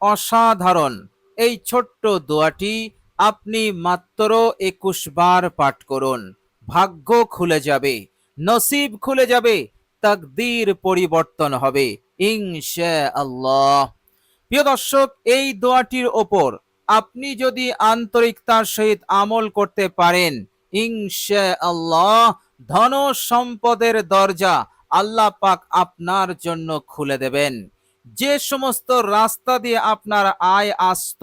অসাধারণ। এই ছোট্ট দোয়াটি আপনি মাত্র একুশ বার পাঠ করুন। ভাগ্য খুলে যাবে, নসিব খুলে যাবে, তাকদীর পরিবর্তন হবে ইনশা আল্লাহ প্রিয় দর্শক, এই দোয়াটির ওপর আপনি যদি আন্তরিকতার সহিত আমল করতে পারেন ইনশা আল্লাহ ধন সম্পদের দরজা আল্লাহ পাক আপনার জন্য খুলে দেবেন। যে সমস্ত রাস্তা দিয়ে আপনার আয় আসত,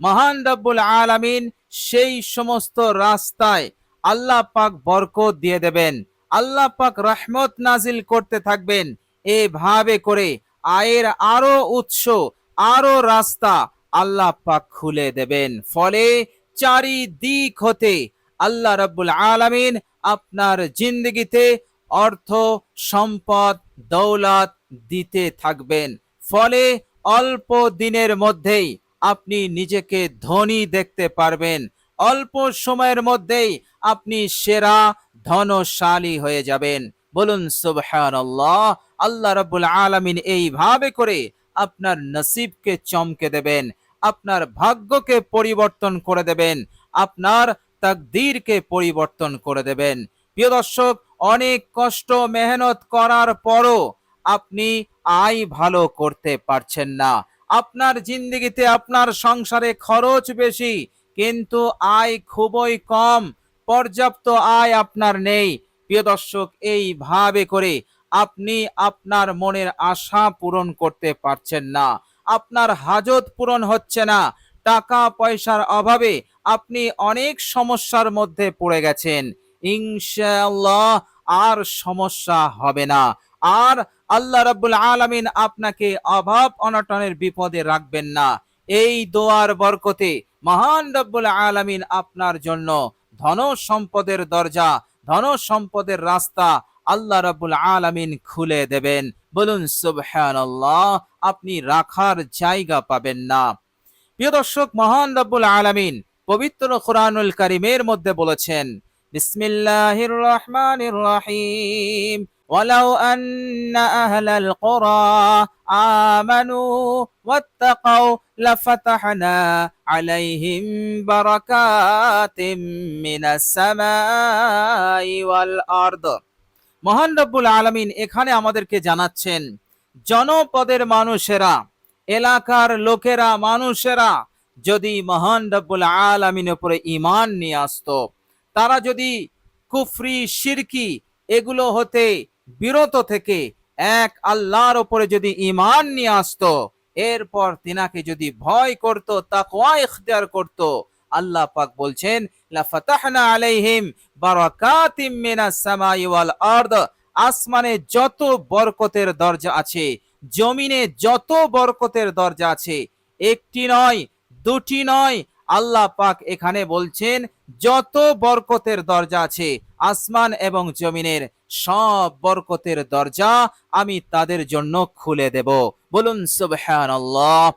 মহান রব্বুল আলামিন সেই সমস্ত রাস্তায় আল্লাহ পাক বরকত দিয়ে দেবেন। আল্লাহ পাক রহমত নাজিল করতে থাকবেন। এভাবে করে আয়ের আরও উৎস, আরও রাস্তা আল্লাহ পাক খুলে দেবেন। ফলে চারিদিক হতে আল্লাহ রাব্বুল আলামিন আপনার জিন্দগিতে অর্থ, সম্পদ, দৌলত দিতে থাকবেন। ফলে অল্প দিনের মধ্যেই আপনি নিজেকে ধনী দেখতে পারবেন। অল্প সময়ের মধ্যেই আপনি সেরা, ধনশালী হয়ে যাবেন। বলুন, সুবহানাল্লাহ, আল্লাহ রাব্বুল আলামিন এইভাবে করে আপনার নসিবকে চমকে দেবেন, আপনার ভাগ্যকে পরিবর্তন করে দেবেন, আপনার তাকদীরকে পরিবর্তন করে দেবেন। প্রিয় দর্শক, অনেক কষ্ট, মেহনত করার পরও আপনি আয় ভালো করতে পারছেন না। আপনার জিন্দগিতে আপনার সংসারে খরচ বেশি, কিন্তু আয় খুবই কম, পর্যাপ্ত আয় আপনার নেই। প্রিয় দর্শক, এইভাবে করে আপনি আপনার মনের আশা পূরণ করতে পারছেন না। আপনার হাজত পূরণ হচ্ছে না। টাকা পয়সার অভাবে আপনি অনেক সমস্যার মধ্যে পড়ে গেছেন। ইনশাআল্লাহ আর সমস্যা হবে না। আর আল্লাহ রাব্বুল আলামিন আপনাকে অভাব অনটনের বিপদে রাখবেন না। এই দোয়ার বরকতে মহান রব্বুল আলামিন আপনার জন্য ধন সম্পদের দরজা ধন সম্পদের রাস্তা আল্লাহ রাব্বুল আলামিন খুলে দেবেন। বলুন, সুবহানাল্লাহ, আপনি রাখার জায়গা পাবেন না। প্রিয় দর্শক, মহান রব্বুল আলামিন পবিত্র কোরআনুল কারিমের মধ্যে বলেছেন বিসমিল্লাহির রহমানির রহিম ولو أن أهل القرى آمنوا واتقوا لفتحنا عليهم بركات من السماء والأرض মহান রব্বুল আলামিন এখানে আমাদেরকে জানাচ্ছেন জনপদের মানুষেরা এলাকার লোকেরা মানুষেরা যদি মহান রব্বুল আলামিনের উপরে ঈমান নিয়ে আসতো তারা যদি কুফরি, শিরকি এগুলো হতে বিরত থেকে এক আল্লাহর ওপরে যদি ইমান নিয়ে আসতো, এরপর তিনাকে যদি ভয় করত, তাকওয়া ইখতিয়ার করত, আল্লাহ পাক বলছেন লা ফাতাহনা আলাইহিম বারাকাতিম মিনাস সামাই ওয়াল আরদ আসমানে যত বরকতের দরজা আছে, জমিনে যত বরকতের দরজা আছে, একটি নয়, দুটি নয় আল্লাহ পাক এখানে বলছেন, যত বরকতের দরজা আছে, আসমান এবং জমিনের সব বরকতের দরজা আমি তাদের জন্য খুলে দেব। বলুন, সুবহানাল্লাহ।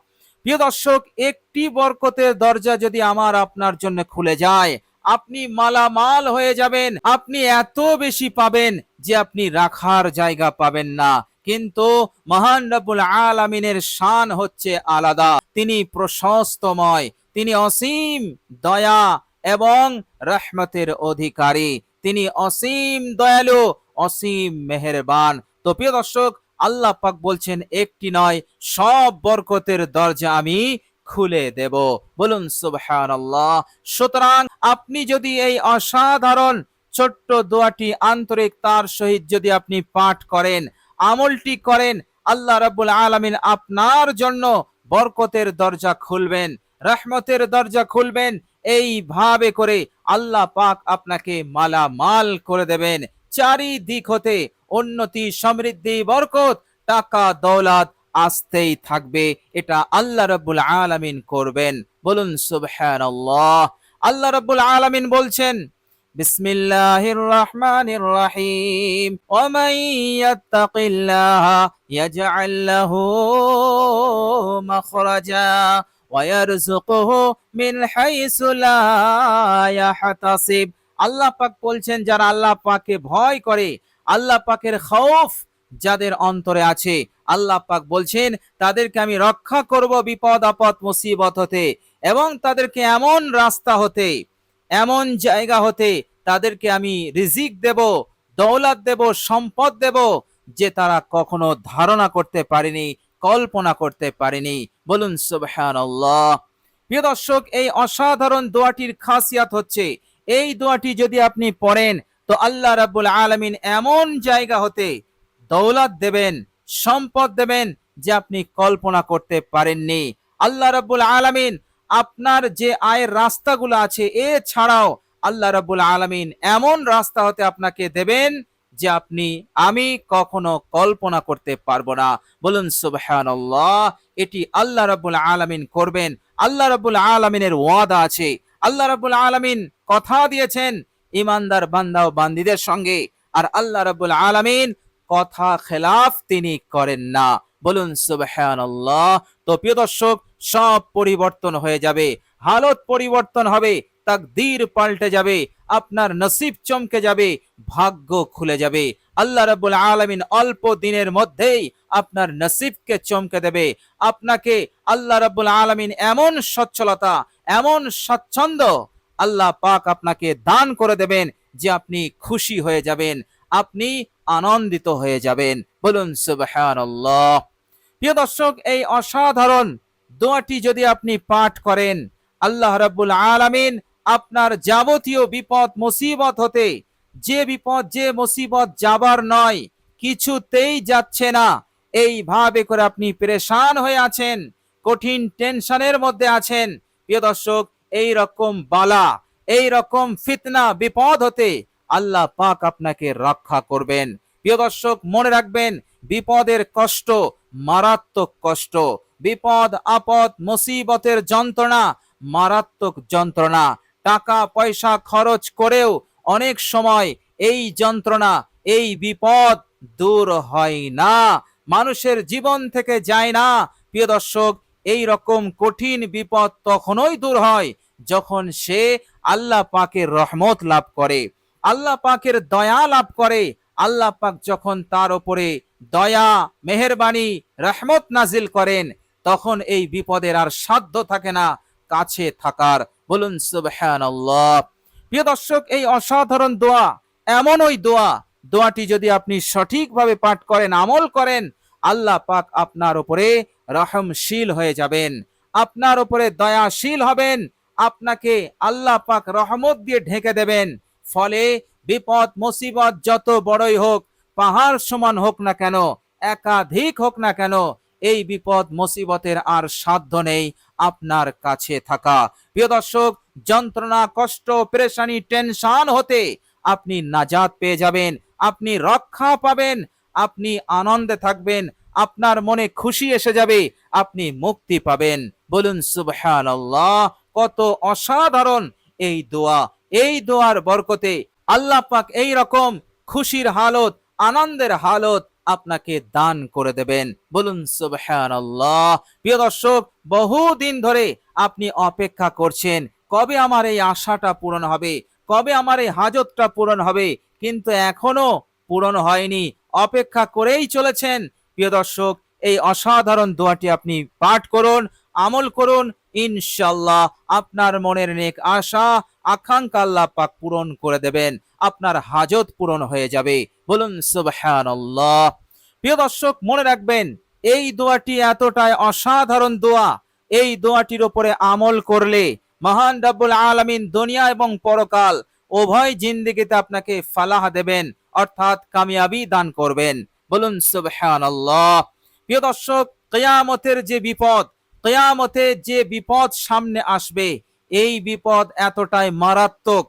প্রিয় দর্শক, একটি বরকতের দরজা যদি আমার আপনার জন্য খুলে যায়, আপনি মালামাল হয়ে যাবেন, আপনি এত বেশি পাবেন যে আপনি রাখার জায়গা পাবেন না। কিন্তু মহান রব্বুল আলামিনের শান হচ্ছে আলাদা। তিনি প্রশস্তময় তিনি অসীম দয়া এবং রহমতের অধিকারী। তিনি অসীম দয়ালু, অসীম মেহেরবান। তো প্রিয় দর্শক, আল্লাহ পাক বলছেন, একটি নয়, সব বরকতের দরজা আমি খুলে দেব। বলুন, সুবহানাল্লাহ। সুতরাং আপনি যদি এই অসাধারণ ছোট্ট দোয়াটি আন্তরিক তার সহিত যদি আপনি পাঠ করেন, আমলটি করেন, আল্লাহ রাব্বুল আলামিন আপনার জন্য বরকতের দরজা খুলবেন। রহমতের দরজা খুলবেন। এইভাবে করে আল্লাহ পাক আপনাকে মালামাল করে দেবেন। চারিদিক হতে উন্নতি, সমৃদ্ধি, বরকত, টাকা, দৌলত আসতেই থাকবে। এটা আল্লাহ রাব্বুল আলামিন করবেন। বলুন, সুবহানাল্লাহ। আল্লাহ রাব্বুল আলামিন বলছেন, বিসমিল্লাহির রহমানির রহিম। ওয়ামান ইয়াত্তাকিল্লাহা, ইয়াজআল ওয়ারযুকহু মিন হাইসু লা ইয়াহতাসিব। আল্লাহ পাক বলছেন, যারা আল্লাহ পাককে ভয় করে, আল্লাহ পাকের খৌফ যাদের অন্তরে আছে, আল্লাহ পাক বলছেন, তাদেরকে আমি রক্ষা করব বিপদ, আপদ, মুসিবত হতে এবং তাদেরকে এমন রাস্তা হতে, এমন জায়গা হতে, তাদেরকে আমি রিজিক দেব, দৌলত দেব, সম্পদ দেব, যে তারা কখনো ধারণা করতে পারেনি, কল্পনা করতে পারেনি। বলুন, সুবহানাল্লাহ। প্রিয় দর্শক, এই অসাধারণ দোয়াটির খাসিয়াত হচ্ছে, এই দোয়াটি যদি আপনি পড়েন, তো আল্লাহ রাব্বুল আলামিন এমন জায়গা হতে দৌলত দেবেন, সম্পদ দেবেন, যে আপনি কল্পনা করতে পারেননি। আল্লাহ রাব্বুল আলামিন আপনার যে আয়ের রাস্তাগুলো আছে, এছাড়াও আল্লাহ রাব্বুল আলামিন এমন রাস্তা হতে আপনাকে দেবেন যে আপনি, আমি কখনো কল্পনা করতে পারব না। বলুন, সুবহানাল্লাহ, এটি আল্লাহ রাব্বুল আলামিন করবেন। আল্লাহ রাব্বুল আলামিনের ওয়াদা আছে। আল্লাহ রাব্বুল আলামিন কথা দিয়েছেন ইমানদার বান্দা ও বান্দিদের সঙ্গে। আর আল্লাহ রাব্বুল আলামিন কথা খেলাফ তিনি করেন না। বলুন, সুবহানাল্লাহ, তো প্রিয় দর্শক, সব পরিবর্তন হয়ে যাবে। হালত পরিবর্তন হবে তাক তাকদীর পাল্টে যাবে। আপনার নসিব চমকে যাবে, ভাগ্য খুলে যাবে। আল্লাহ রাব্বুল আলামিন অল্প দিনের মধ্যেই আপনার নসিবকে চমকে দেবে। আপনাকে আল্লাহ রাব্বুল আলামিন এমন সচ্ছলতা, এমন স্বচ্ছন্দ আল্লাহ পাক আপনাকে দান করে দেবেন যে আপনি খুশি হয়ে যাবেন, আপনি আনন্দিত হয়ে যাবেন। বলুন, সুবহানাল্লাহ। প্রিয় দর্শক, এই অসাধারণ দোয়াটি যদি আপনি পাঠ করেন, আল্লাহ রাব্বুল আলামিন আপনার যাবতীয় বিপদ, মুসিবত হতে, যে বিপদ, যে মুসিবত যাবার নয়, কিছুতেই যাচ্ছে না। এইভাবে করে আপনি পেরেশান হয়ে আছেন, কঠিন টেনশনের মধ্যে আছেন। প্রিয় দর্শক এই রকম বালা এই রকম ফিতনা, বিপদ হতে আল্লাহ পাক আপনাকে রক্ষা করবেন। প্রিয় দর্শক, মনে রাখবেন, বিপদের কষ্ট মারাত্মক কষ্ট। বিপদ, আপদ, মুসিবতের যন্ত্রণা মারাত্মক যন্ত্রণা। টাকা, পয়সা খরচ করেও অনেক সময় এই যন্ত্রণা, এই বিপদ দূর হয় না। মানুষের জীবন থেকে যায় না। প্রিয় দর্শক, এই রকম কঠিন বিপদ তখনই দূর হয় যখন সে আল্লাহ পাকের রহমত লাভ করে। আল্লাহ পাকের দয়া লাভ করে। আল্লাহ পাক যখন তার উপরে দয়া, মেহেরবানি, রহমত নাজিল করেন, তখন এই বিপদের আর সাধ্য থাকে না কাছে থাকার। বলুন, সুবহানাল্লাহ। প্রিয় দর্শক, এই অসাধারণ দোয়া, এমন ওই দোয়া, দোয়াটি যদি আপনি সঠিকভাবে পাঠ করেন, আমল করেন, আল্লাহ পাক আপনার উপরে রহমশীল হয়ে যাবেন। আপনার উপরে দয়াশীল হবেন, আপনাকে আল্লাহ পাক রহমত দিয়ে ঢেকে দেবেন। ফলে বিপদ, মুসিবত যত বড়ই হোক, পাহাড় সমান হোক না কেন, একাধিক হোক না কেন, এই বিপদ, মুসিবতের আর সাধ্য নেই। আপনার কাছে থাকা। প্রিয় দর্শক, যন্ত্রণা, কষ্ট, পেরেশানি, টেনশন হতে আপনি নাজাত পেয়ে যাবেন, আপনি রক্ষা পাবেন, আপনি আনন্দে থাকবেন, আপনার মনে খুশি এসে যাবে, আপনি মুক্তি পাবেন। বলুন, সুবহানাল্লাহ, কত অসাধারণ এই দোয়া। এই দোয়ার বরকতে আল্লাহ পাক এই রকম খুশির হালত, আনন্দের হালত আপনাকে দান করে দেবেন। বলুন, সুবহানাল্লাহ। প্রিয় দর্শক, বহুদিন ধরে আপনি অপেক্ষা করছেন, কবে আমার এই আশাটা পূরণ হবে? কবে আমার এই হাজতটা পূরণ হবে? কিন্তু এখনও পূরণ হয়নি, অপেক্ষা করেই চলেছেন। প্রিয় দর্শক, এই অসাধারণ দোয়াটি আপনি পাঠ করুন, আমল করুন ইনশাল্লাহ আপনার মনের নেক আশা, আকাঙ্ক্ষা আল্লাহ পাক পূরণ করে দেবেন। আপনার হাজত পূরণ হয়ে যাবে। বলুন, সুবহানাল্লাহ। প্রিয় দর্শক, মনে রাখবেন, এই দোয়াটি এতটাই অসাধারণ দোয়া। এই দোয়াটির উপরে আমল করলে মহান রাব্বুল আলামিন দুনিয়া এবং পরকাল উভয় জিন্দিগিতে আপনাকে ফালাহ দেবেন, অর্থাৎ কামিয়াবি দান করবেন। বলুন, সুবহানাল্লাহ। প্রিয় দর্শক, কিয়ামতের যে বিপদ কিয়ামতে যে বিপদ সামনে আসবে, এই বিপদ এতটাই মারাত্মক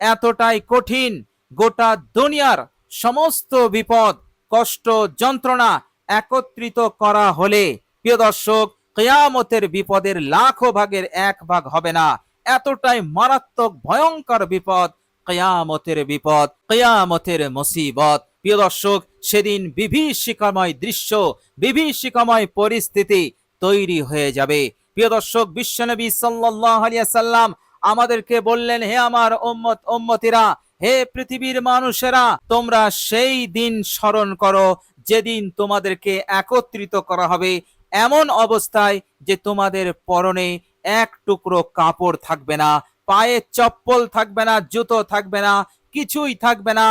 এতটাই কঠিন। গোটা দুনিয়ার সমস্ত বিপদ, কষ্ট, যন্ত্রণা একত্রিত করা হলে, প্রিয় দর্শক, কিয়ামতের বিপদের লাখো ভাগের এক ভাগ হবে না। এতটাই মারাত্মক, ভয়ঙ্কর বিপদ, কিয়ামতের বিপদ, কিয়ামতের মুসিবত। প্রিয় দর্শক, সেদিন বিভীষিকাময় দৃশ্য, বিভীষিকাময় পরিস্থিতি তৈরি হয়ে যাবে। প্রিয় দর্শক, বিশ্বনবী সাল্লাল্লাহু আলাইহি সাল্লাম আমাদেরকে বললেন, হে আমার উম্মত, উম্মতিরা, হে পৃথিবীর মানুষেরা, তোমরা সেই দিন স্মরণ করো যেদিন তোমাদেরকে একত্রিত করা হবে এমন অবস্থায় যে তোমাদের পরনে এক টুকরো কাপড় থাকবে না, পায়ে চপ্পল থাকবে না, জুতো থাকবে না, কিছুই থাকবে না,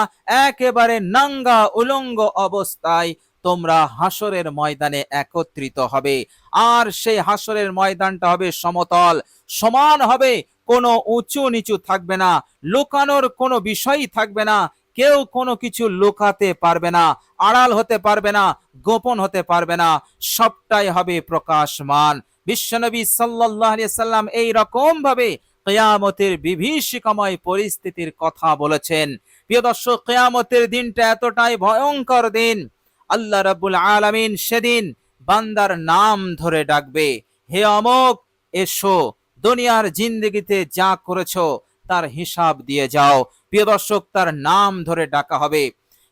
একেবারে নাঙ্গা, উলঙ্গ অবস্থায় তোমরা হাসরের ময়দানে একত্রিত হবে। আর সেই হাসরের ময়দানটা হবে সমতল, সমান হবে কোনো উঁচু নিচু থাকবে না, লুকানোর কোনো বিষয়ই থাকবে না, কেউ কোনো কিছু লুকাতে পারবে না, আড়াল হতে পারবে না, গোপন হতে পারবে না, সবটাই হবে প্রকাশমান। বিশ্বনবী আলাইহি সাল্লাম এই রকম ভাবে কেয়ামতের বিভীষিকাময় পরিস্থিতির কথা বলেছেন। প্রিয় দর্শক, কেয়ামতের দিনটা এতটাই ভয়ঙ্কর দিন। আল্লাহ রাব্বুল আলামিন সেদিন বান্দার নাম ধরে ডাকবে, হে অমক, এসো দুনিয়ার জিন্দগিতে যা করেছ, তার হিসাব দিয়ে যাও। প্রিয় দর্শক, তার নাম ধরে ডাকা হবে।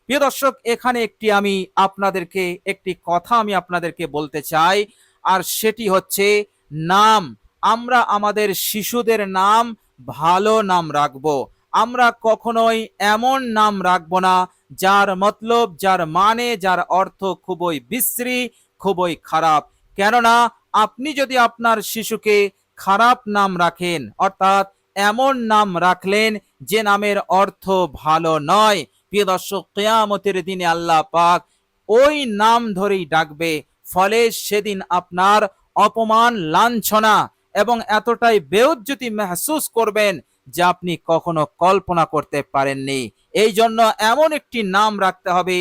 প্রিয় দর্শক, এখানে একটি আমি আপনাদেরকে, একটি কথা আমি আপনাদেরকে বলতে চাই, আর সেটি হচ্ছে নাম। আমরা আমাদের শিশুদের নাম ভালো নাম রাখব। আমরা কখনোই এমন নাম রাখব না, যার মতলব, যার মানে যার অর্থ খুবই বিশ্রী, খুবই খারাপ। কেননা, আপনি যদি আপনার শিশুকে খারাপ নাম রাখেন। অর্থাৎ এমন নাম রাখলেন যে নামের অর্থ ভালো নয়। প্রিয় দর্শক, কেয়ামতের দিনে আল্লাহ পাক ওই নাম ধরেই ডাকবে, ফলে সেদিন আপনার অপমান, লাঞ্ছনা এবং এতটাই বেউজ্জতি মেহসুস করবেন যা আপনি কখনো কল্পনা করতে পারেননি। এই জন্য এমন একটি নাম রাখতে হবে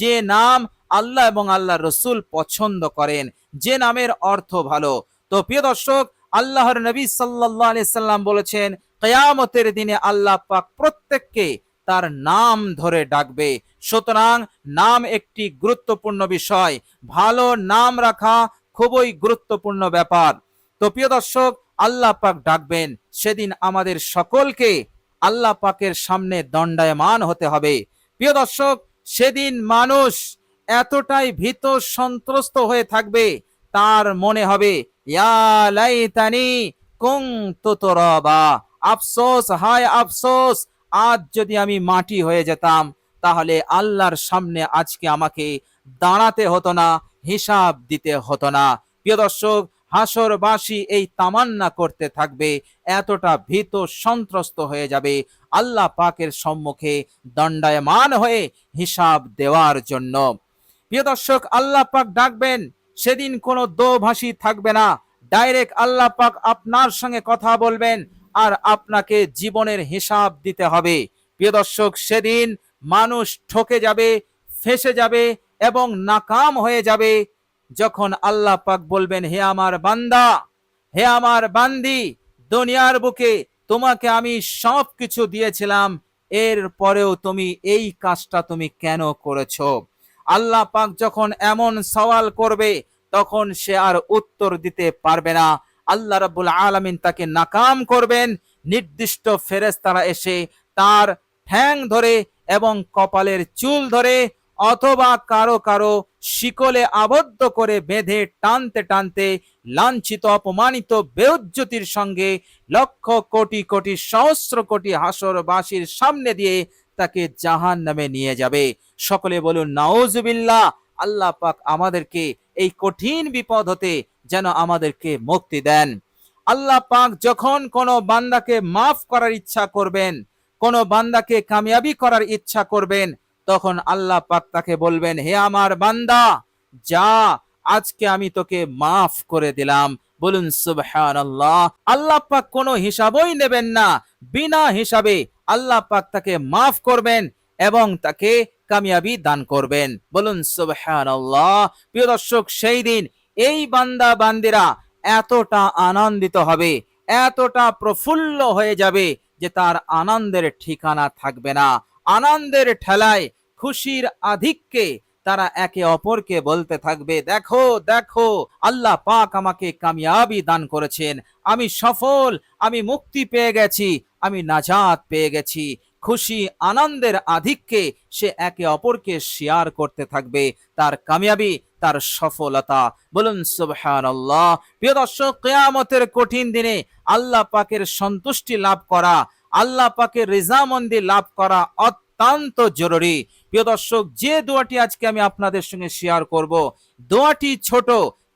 যে নাম আল্লাহ এবং আল্লাহ রসুল পছন্দ করেন, যে নামের অর্থ ভালো। তো প্রিয় দর্শক আল্লাহর নবী আলাইহি সাল্লাম বলেছেন, কিয়ামতের দিনে আল্লাহ পাক প্রত্যেককে তার নাম ধরে ডাকবে। সুতরাং নাম একটি গুরুত্বপূর্ণ বিষয়। ভালো নাম রাখা খুবই গুরুত্বপূর্ণ ব্যাপার। তো প্রিয় দর্শক, আল্লাহ পাক ডাকবেন। সেদিন আমাদের সকলকে আল্লাহ পাকের সামনে দণ্ডায়মান হতে হবে। প্রিয় দর্শক, সেদিন মানুষ এতটাই ভীত সন্ত্রস্ত হয়ে থাকবে, তার মনে হবে ইয়া লাইতানি কুনতু তুরাবা। আফসোস, হায় আফসোস, আজ যদি আমি মাটি হয়ে যেতাম, তাহলে আল্লাহর সামনে আজকে আমাকে দাঁড়াতে হতো না, হিসাব দিতে হতো না। প্রিয় দর্শক হাসরবাসী এই তামান্না করতে থাকবে, এতটা ভীত সন্ত্রস্ত হয়ে যাবে, আল্লাহ পাকের সম্মুখে দণ্ডায়মান হয়ে হিসাব দেওয়ার জন্য। প্রিয় দর্শক, আল্লাহ পাক ডাকবেন সেদিন কোনো দোভাষী থাকবে না। ডাইরেক্ট আল্লাহ পাক আপনার সঙ্গে কথা বলবেন আর আপনাকে জীবনের হিসাব দিতে হবে। প্রিয় দর্শক, সেদিন মানুষ ঠকে যাবে, ফেসে যাবে এবং নাকাম হয়ে যাবে যখন আল্লাহ পাক বলবেন, হে আমার বান্দা, হে আমার বান্দি, দুনিয়ার বুকে তোমাকে আমি সব কিছু দিয়েছিলাম এর পরেও তুমি এই কাজটা তুমি কেন করেছ? আল্লাহ পাক যখন এমন সওয়াল করবে, তখন সে আর উত্তর দিতে পারবে না। আল্লাহ রাব্বুল আলামিন তাকে নাকাম করবেন। নির্দিষ্ট ফেরেশতারা এসে তার ঠ্যাং ধরে এবং কপালের চুল ধরে অথবা কারও কারও শিকলে আবদ্ধ করে বেঁধে টানতে টানতে লাঞ্ছিত, অপমানিত, বেউজ্জতির সঙ্গে লক্ষ কোটি কোটি সহস্র কোটি হাসরবাসীর সামনে দিয়ে তাকে জাহান নামে নিয়ে যাবে। সকলে বলুন, নাউজুবিল্লাহ, আল্লাহ পাক আমাদেরকে এই কঠিন বিপদ হতে যেন আমাদেরকে মুক্তি দেন। আল্লাহ পাক যখন কোনো বান্দাকে মাফ করার ইচ্ছা করবেন বান্দাকে কামিয়াবি করার ইচ্ছা করবেন, তখন আল্লাহ পাক তাকে বলবেন, হে আমার বান্দা, যা, আজকে আমি তোকে মাফ করে দিলাম। বলুন, সুবহানাল্লাহ। আল্লাহ পাক কোনো হিসাবই নেবেন না। বিনা হিসাবে আল্লাহ পাক তাকে মাফ করবেন এবং তাকে কামিয়াবি দান করবেন। বলুন, সুবহানাল্লাহ। প্রিয় দর্শক, সেই দিন এই বান্দা বান্দিরা এতটা আনন্দিত হবে, এতটা প্রফুল্ল হয়ে যাবে যে তার আনন্দের ঠিকানা থাকবে না। আনন্দের ঠেলায় খুশির আধিক্যে তারা একে অপরকে বলতে থাকবে, দেখো দেখো, আল্লাহ পাক আমাকে কামিয়াবি দান করেছেন। আমি সফল, আমি মুক্তি পেয়ে গেছি। আমি নাজাত পেয়ে গেছি। খুশি, আনন্দের আধিক্যে সে একে অপরকে শেয়ার করতে থাকবে। তার কামিয়াবি, তার সফলতা। বলুন, সুবহানাল্লাহ। প্রিয় দর্শক, কিয়ামতের কঠিন দিনে আল্লাহ পাকের সন্তুষ্টি লাভ করা, আল্লাহ পাকের রিজামন্দি লাভ করা অত্যন্ত জরুরি। প্রিয় দর্শক, যে দোয়াটি আজকে আমি আপনাদের সঙ্গে শেয়ার করব, দোয়াটি ছোট,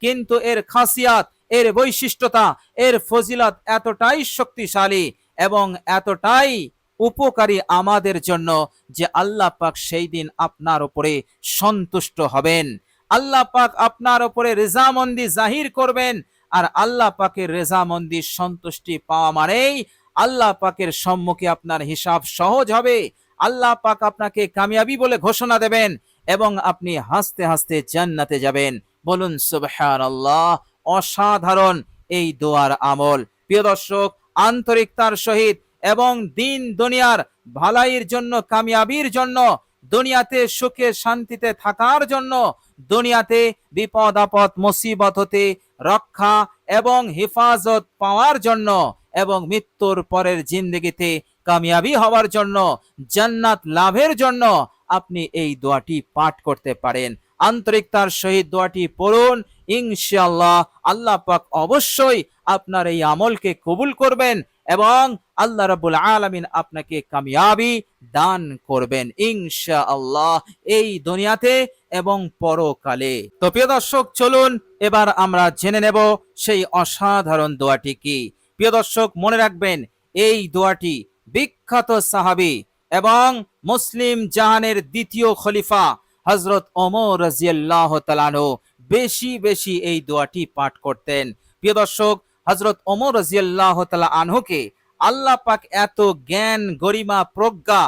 কিন্তু এর খাসিয়াত, এর বৈশিষ্ট্যতা, এর ফজিলত এতটাই শক্তিশালী এবং এতটাই উপকারী আমাদের জন্য যে আল্লাহ পাক সেই দিন আপনার উপরে সন্তুষ্ট হবেন। আল্লাহ পাক আপনার উপরে রেজামন্দি জাহির করবেন আর আল্লাহ পাকের রেজামন্দি সন্তুষ্টি পাওয়া মানেই আল্লাহ পাকের সম্মুখে আপনার হিসাব সহজ হবে। আল্লাহ পাক আপনাকে কামিয়াবি বলে ঘোষণা দেবেন এবং আপনি হাসতে হাসতে জান্নাতে যাবেন। বলুন, সুবহানাল্লাহ, অসাধারণ এই দোয়ার আমল। প্রিয় দর্শক আন্তরিকতার সহিত এবং দিন দুনিয়ার ভালাইয়ের জন্য, কামিয়াবির জন্য, দুনিয়াতে সুখে শান্তিতে থাকার জন্য, দুনিয়াতে বিপদ, আপদ, মুসিবত হতে রক্ষা এবং হেফাজত পাওয়ার জন্য এবং মৃত্যুর পরের জিন্দগিতে কামিয়াবি হওয়ার জন্য, জান্নাত লাভের জন্য আপনি এই দোয়াটি পাঠ করতে পারেন। আন্তরিকতার সহিত দোয়াটি পড়ুন। ইনশাআল্লাহ আল্লাহ পাক অবশ্যই আপনার এই আমলকে কবুল করবেন এবং আল্লাহ রাব্বুল আলামিন আপনাকে কামিয়াবি দান করবেন ইনশাআল্লাহ এই দুনিয়াতে এবং পরকালে। তো প্রিয় দর্শক, চলুন এবার আমরা জেনে নেব সেই অসাধারণ দোয়াটি কি। প্রিয় দর্শক, মনে রাখবেন, এই দোয়াটি বিখ্যাত সাহাবি এবং মুসলিম জাহানের দ্বিতীয় খলিফা হজরত ওমর রাজিয়াল্লাহ তালানো বেশি বেশি এই দোয়াটি পাঠ করতেন। প্রিয় দর্শক হজরত ওমর রাজিয়াল্লাহ তালা আনহুকে আল্লাহ পাক এত জ্ঞান, গরিমা, প্রজ্ঞা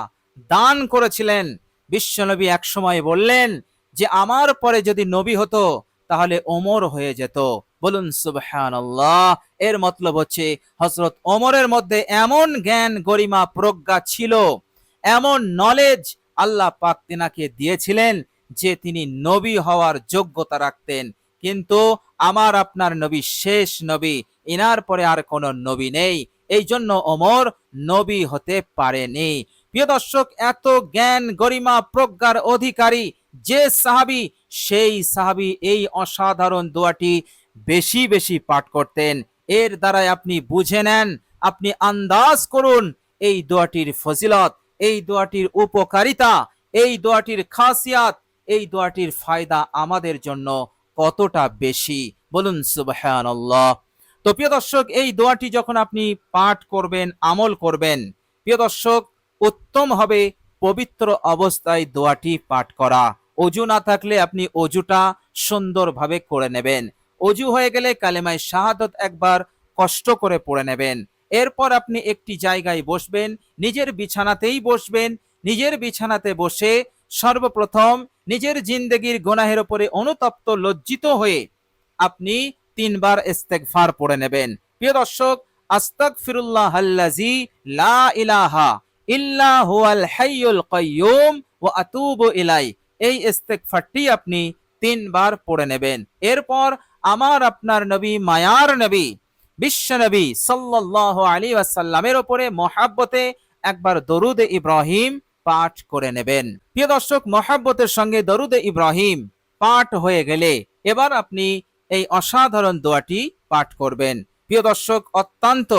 দান করেছিলেন। বিশ্বনবী একসময় বললেন যে, আমার পরে যদি নবী হতো, তাহলে ওমর হয়ে যেত। বলুন, সুবহানাল্লাহ। এর মতলব হচ্ছে হজরত ওমরের মধ্যে এমন জ্ঞান, গরিমা, প্রজ্ঞা ছিল, এমন নলেজ আল্লাহ পাক তিনাকে দিয়েছিলেন যে তিনি নবী হওয়ার যোগ্যতা রাখতেন। কিন্তু আমার আপনার নবী শেষ নবী এনার পরে আর কোনো নবী নেই। এই জন্য ওমর নবী হতে পারেনি। প্রিয় দর্শক, এত জ্ঞান গরিমা প্রজ্ঞার অধিকারী যে সাহাবি, সেই সাহাবি এই অসাধারণ দোয়াটি বেশি বেশি পাঠ করতেন। এর দ্বারাই আপনি বুঝে নেন, আপনি আন্দাজ করুন এই দোয়াটির ফজিলত, এই দোয়াটির উপকারিতা, এই দোয়াটির খাসিয়াত এই দোয়াটির ফায়দা আমাদের জন্য কতটা বেশি? বলুন, সুবহানাল্লাহ। তো প্রিয় দর্শক, এই দোয়াটি যখন আপনি পাঠ করবেন, আমল করবেন, প্রিয় দর্শক, উত্তম হবে পবিত্র অবস্থায় দোয়াটি পাঠ করা। অজু না থাকলে আপনি অজুটা সুন্দরভাবে করে নেবেন। অজু হয়ে গেলে কালেমায় শাহাদত একবার কষ্ট করে পড়ে নেবেন। এরপর আপনি একটি জায়গায় বসবেন, নিজের বিছানাতেই বসবেন, নিজের বিছানাতে বসে সর্বপ্রথম নিজের জিন্দগির গোনাহের উপরে অনুতপ্ত লজ্জিত হয়ে আপনি তিনবার ইস্তেগফার পড়ে নেবেন। প্রিয় দর্শক, আস্তাগফিরুল্লাহ আল্লাজি লা ইলাহা ইল্লা হুয়াল হাইয়ুল কাইয়ুম ইলাই এই আপনি তিনবার পড়ে নেবেন। এরপর আমার আপনার নবী, মায়ার নবী, বিশ্ব নবী সাল্লাল্লাহু আলাইহি ওয়াসাল্লামের উপরে মহাব্বতে একবার দরুদে ইব্রাহিম পাঠ করে নেবেন। প্রিয় দর্শক, মহাব্বতের সঙ্গে দরুদে ইব্রাহিম পাঠ হয়ে গেলে এবার আপনি এই অসাধারণ দোয়াটি পাঠ করবেন। প্রিয় দর্শক, অত্যন্ত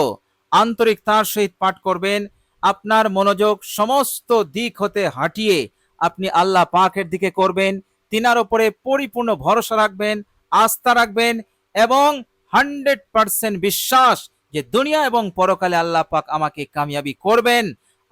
আন্তরিকতার সহিত পাঠ করবেন। আপনার মনোযোগ সমস্ত দিক হতে হাঁটিয়ে আপনি আল্লাহ পাকের দিকে করবেন। তিনার উপরে পরিপূর্ণ ভরসা রাখবেন, আস্থা রাখবেন এবং হান্ড্রেড পার্সেন্ট বিশ্বাস যে দুনিয়া এবং পরকালে আল্লাহ পাক আমাকে কামিয়াবি করবেন।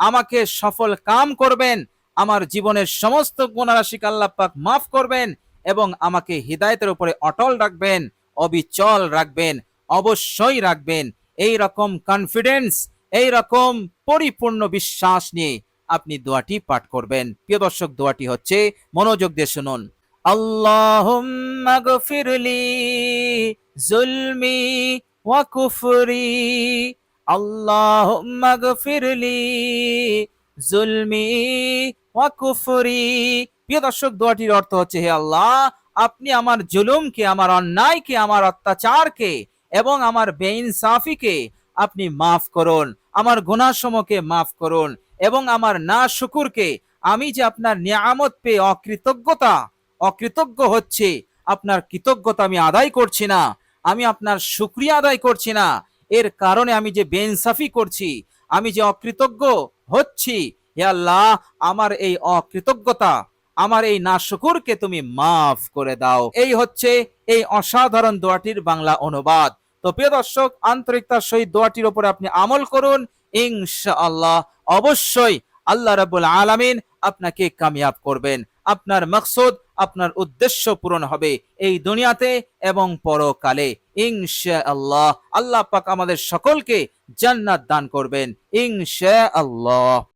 আমাকে সফল কাম করবেন, আমার জীবনের সমস্ত গুণারাশিক আল্লাহ পাক মাফ করবেন এবং আমাকে হৃদায়তের উপরে অটল রাখবেন, অবিচল রাখবেন, অবশ্যই রাখবেন। এই রকম কনফিডেন্স এই রকম পরিপূর্ণ বিশ্বাস নিয়ে আপনি দোয়াটি পাঠ করবেন। প্রিয় দর্শক, দোয়াটি হচ্ছে মনোযোগ দিয়ে শুনুন। আল্লাহুম্মা গফিরলি, জুলমি ওয়া কুফরি আল্লাহুম্মা গফিরলি জুলমি ওয়া কুফরি। প্রিয় দর্শক, দোয়াটির অর্থ হচ্ছে, হে আল্লাহ, আপনি আমার জুলুমকে, আমার অন্যায়কে, আমার অত্যাচারকে এবং আমার বেইনসাফিকে আপনি মাফ করুন, আমার গুনাসমূহকে মাফ করুন এবং আমার না শুকুরকে আমি যে আপনার নিয়ামত পেয়ে অকৃতজ্ঞতা, অকৃতজ্ঞ হচ্ছে, আপনার কৃতজ্ঞতা আমি আদায় করছি না, আমি আপনার শুক্রিয়া আদায় করছি না এর কারণে আমি যে বেইনসাফি করছি, আমি যে অকৃতজ্ঞ হচ্ছি, হে আল্লাহ, আমার এই অকৃতজ্ঞতা, আমার এই নাশুকুরকে তুমি মাফ করে দাও। এই হচ্ছে এই অসাধারণ দোয়াটির বাংলা অনুবাদ। তো প্রিয় দর্শক, আন্তরিকতার সহিত দোয়াটির উপরে আপনি আমল করুন। ইনশাআল্লাহ, অবশ্যই আল্লাহ রাব্বুল আলামিন আপনাকে কামিয়াব করবেন। আপনার মকসদ আপনার উদ্দেশ্য পূরণ হবে এই দুনিয়াতে এবং পরকালে। ইংশে আল্লাহ আল্লাহ পাক আমাদের সকলকে জান্নাত দান করবেন। ইনশাআল্লাহ।